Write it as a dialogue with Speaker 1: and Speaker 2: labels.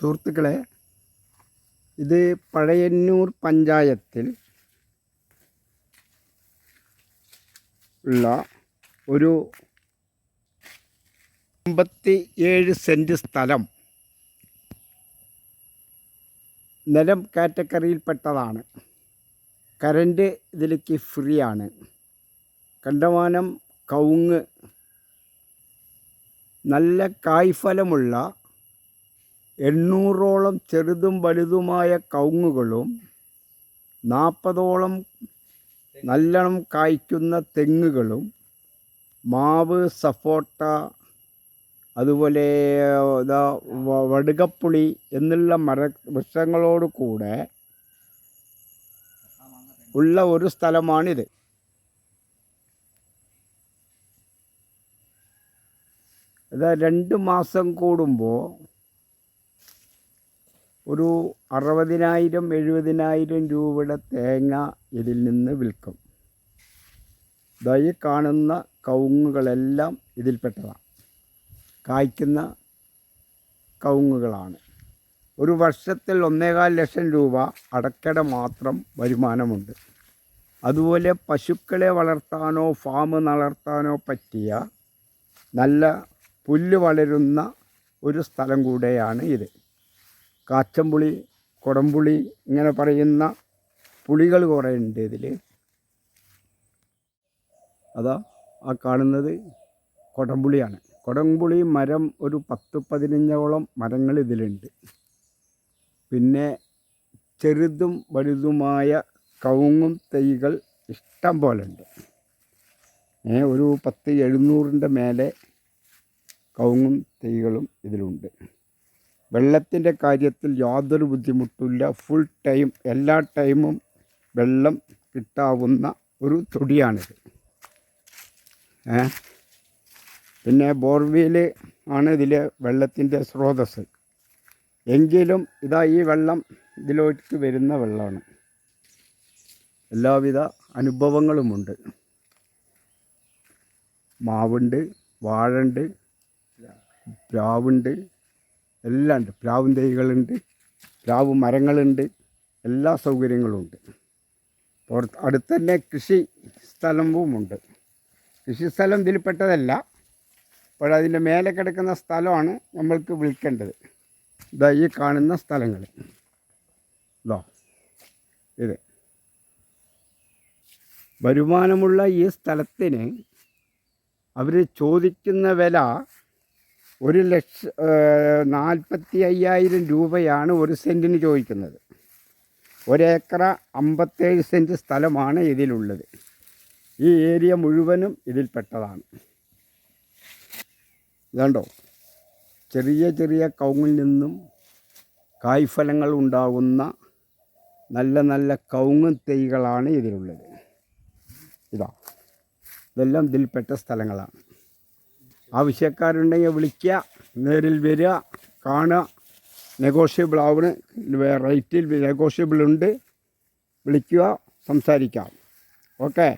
Speaker 1: സുഹൃത്തുക്കളെ ഇത് പഴയന്നൂർ പഞ്ചായത്തിൽ ഉള്ള ഒരു അമ്പത്തി ഏഴ് സെന്റ് സ്ഥലം. നിലം കാറ്റഗറിയിൽപ്പെട്ടതാണ്. കരണ്ട് ഇതിലേക്ക് ഫ്രീ ആണ്. കണ്ടമാനം കവുങ്ങ് നല്ല കായ്ഫലമുള്ള എണ്ണൂറോളം ചെറുതും വലുതുമായ കവുങ്ങുകളും നാൽപ്പതോളം നല്ലോണം കായ്ക്കുന്ന തെങ്ങുകളും മാവ് സപ്പോട്ട അതുപോലെ വടുകപ്പുളി എന്നുള്ള മര വൃക്ഷങ്ങളോട് കൂടെ ഉള്ള ഒരു സ്ഥലമാണിത്. ഇത് രണ്ട് മാസം കൂടുമ്പോൾ ഒരു അറുപതിനായിരം എഴുപതിനായിരം രൂപയുടെ തേങ്ങ ഇതിൽ നിന്ന് വിൽക്കും. ദാ കാണുന്ന കവുങ്ങുകളെല്ലാം ഇതിൽപ്പെട്ടതാണ്. കായ്ക്കുന്ന കവുങ്ങുകളാണ്. ഒരു വർഷത്തിൽ ഒന്നേകാൽ ലക്ഷം രൂപ അടക്കട മാത്രം വരുമാനമുണ്ട്. അതുപോലെ പശുക്കളെ വളർത്താനോ ഫാം വളർത്താനോ പറ്റിയ നല്ല പുല്ല് വളരുന്ന ഒരു സ്ഥലം കൂടെയാണ് ഇത്. കാച്ചമ്പുളി കുടംപുളി ഇങ്ങനെ പറയുന്ന പുളികൾ കുറേ ഉണ്ട് ഇതിൽ. അതാ ആ കാണുന്നത് കൊടംപുളിയാണ് കൊടംപുളി മരം ഒരു പത്ത് പതിനഞ്ചോളം മരങ്ങൾ ഇതിലുണ്ട്. പിന്നെ ചെറുതും വലുതുമായ കവുങ്ങും തൈകൾ ഇഷ്ടം പോലെ ഉണ്ട്. ഒരു പത്ത് എഴുന്നൂറിന്റെ മേലെ കവുങ്ങും തൈകളും ഇതിലുണ്ട്. വെള്ളത്തിന്റെ കാര്യത്തിൽ യാതൊരു ബുദ്ധിമുട്ടില്ല ഫുൾ ടൈം എല്ലാ ടൈമും വെള്ളം കിട്ടാവുന്ന ഒരു തൊടിയാണിത്. ഏ? പിന്നെ ബോർവീൽ ആണ് ഇതിലെ വെള്ളത്തിന്റെ സ്രോതസ് എങ്കിലും ഇതാ ഈ വെള്ളം ഇതിലേക്ക് വരുന്ന വെള്ളമാണ്. എല്ലാവിധ അനുഭവങ്ങളുമുണ്ട്. മാവുണ്ട് വാഴുണ്ട് പ്ലാവുണ്ട് എല്ലാം ഉണ്ട് പ്ലാവും തൈകളുണ്ട് പ്ലാവ് മരങ്ങളുണ്ട് എല്ലാ സൗകര്യങ്ങളുമുണ്ട് പുറത്ത് അടുത്ത് തന്നെ കൃഷി സ്ഥലവുമുണ്ട്. കൃഷി സ്ഥലം ഇതിൽപ്പെട്ടതല്ല. അപ്പോൾ അതിന്റെ മേലെ കിടക്കുന്ന സ്ഥലമാണ് നമ്മൾക്ക് വിൽക്കേണ്ടത്. ഇതാ ഈ കാണുന്ന സ്ഥലങ്ങൾ. ഇതോ ഇത്. വരുമാനമുള്ള ഈ സ്ഥലത്തിന് അവർ ചോദിക്കുന്ന വില ഒരു ലക്ഷ നാൽപ്പത്തി അയ്യായിരം രൂപയാണ് ഒരു സെന്റിന് ചോദിക്കുന്നത്. ഒരേക്കറ അമ്പത്തേഴ് സെന്റ് സ്ഥലമാണ് ഇതിലുള്ളത്. ഈ ഏരിയ മുഴുവനും ഇതിൽപ്പെട്ടതാണ്. ഇതുണ്ടോ? ചെറിയ ചെറിയ കൗങ്ങിൽ നിന്നും കായ്ഫലങ്ങൾ ഉണ്ടാകുന്ന നല്ല നല്ല കവുങ്ങ് തൈകളാണ് ഇതിലുള്ളത്. ഇതാ. ഇതെല്ലാം ഇതിൽപ്പെട്ട സ്ഥലങ്ങളാണ്. ആവശ്യക്കാരുണ്ടെങ്കിൽ വിളിക്കുക നേരിൽ വരിക കാണുക. നെഗോഷ്യബിൾ ആവണ് റേറ്റിൽ നെഗോഷ്യബിൾ ഉണ്ട്. വിളിക്കുക സംസാരിക്കാം. ഓക്കെ